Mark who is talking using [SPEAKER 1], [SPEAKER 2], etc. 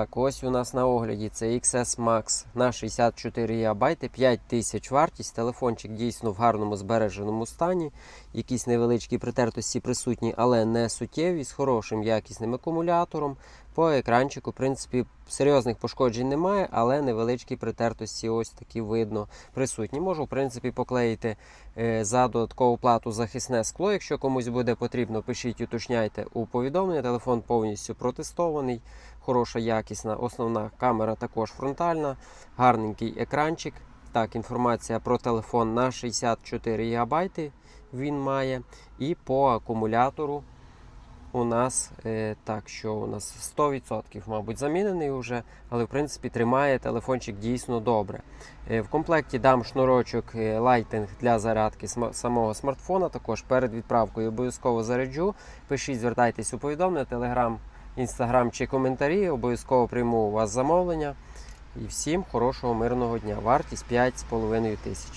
[SPEAKER 1] Так, ось у нас на огляді це XS Max на 64 ГБ, 5000 вартість. Телефончик дійсно в гарному збереженому стані. Якісь невеличкі притертості присутні, але не суттєві, з хорошим якісним акумулятором. По екранчику, в принципі, серйозних пошкоджень немає, але невеличкі притертості ось такі видно присутні. Можу, в принципі, поклеїти е, за додаткову плату захисне скло. Якщо комусь буде потрібно, пишіть, уточняйте у повідомлення. Телефон повністю протестований, хороша якісна. Основна камера також фронтальна, гарненький екранчик. Так, інформація про телефон на 64 ГБ він має. І по акумулятору у нас е, так, що у нас 100%, мабуть, замінений вже, але в принципі тримає телефончик дійсно добре. Е, в комплекті дам шнурочок е, Lightning для зарядки сма- самого смартфона. Також перед відправкою обов'язково заряджу. Пишіть, звертайтесь у повідомлення, телеграм, інстаграм чи коментарі. Обов'язково прийму у вас замовлення. І всім хорошого мирного дня. Вартість 5,5 тисяч.